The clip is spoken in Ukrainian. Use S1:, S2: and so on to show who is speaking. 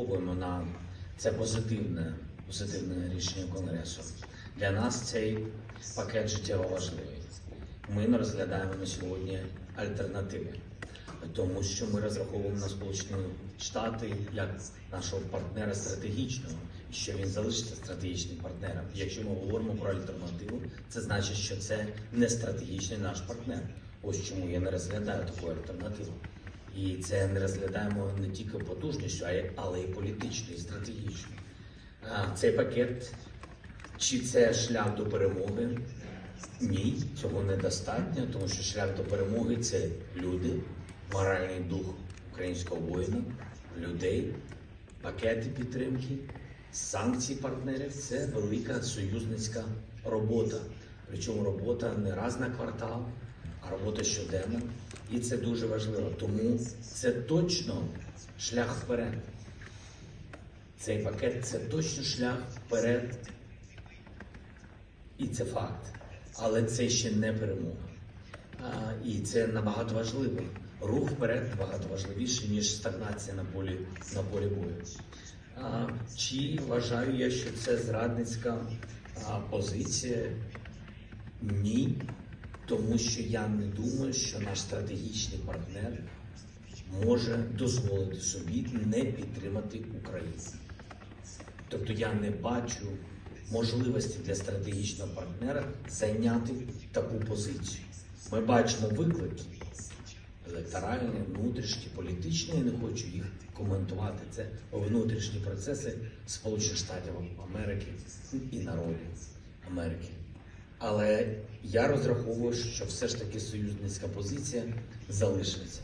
S1: розраховуємо на це позитивне, позитивне рішення Конгресу. Для нас цей пакет життєво важливий. Ми не розглядаємо на сьогодні альтернативи, тому що ми розраховуємо на Сполучені Штати як нашого партнера стратегічного, і що він залишиться стратегічним партнером. Якщо ми говоримо про альтернативу, це значить, що це не стратегічний наш партнер. Ось чому я не розглядаю таку альтернативу. І це не розглядаємо не тільки потужністю, але й політично, і стратегічно. Цей пакет чи це шлях до перемоги? Ні, цього недостатньо, тому що шлях до перемоги це люди, моральний дух українського воїна, людей, пакети підтримки, санкції партнерів це велика союзницька робота. Причому робота не раз на квартал, а робота щоденна. І це дуже важливо. Тому це точно шлях вперед. Цей пакет це точно шлях вперед і це факт. Але це ще не перемога. А, і це набагато важливо. Рух вперед набагато важливіше, ніж стагнація на полі, на полі бою. А, чи вважаю я, що це зрадницька а, позиція? Ні. Тому що я не думаю, що наш стратегічний партнер може дозволити собі не підтримати Україну. Тобто я не бачу можливості для стратегічного партнера зайняти таку позицію. Ми бачимо виклики електоральні, внутрішні, політичні. Я не хочу їх коментувати. Це внутрішні процеси Сполучених Штатів Америки і народів Америки. Але я розраховую, що все ж таки союзницька позиція залишиться.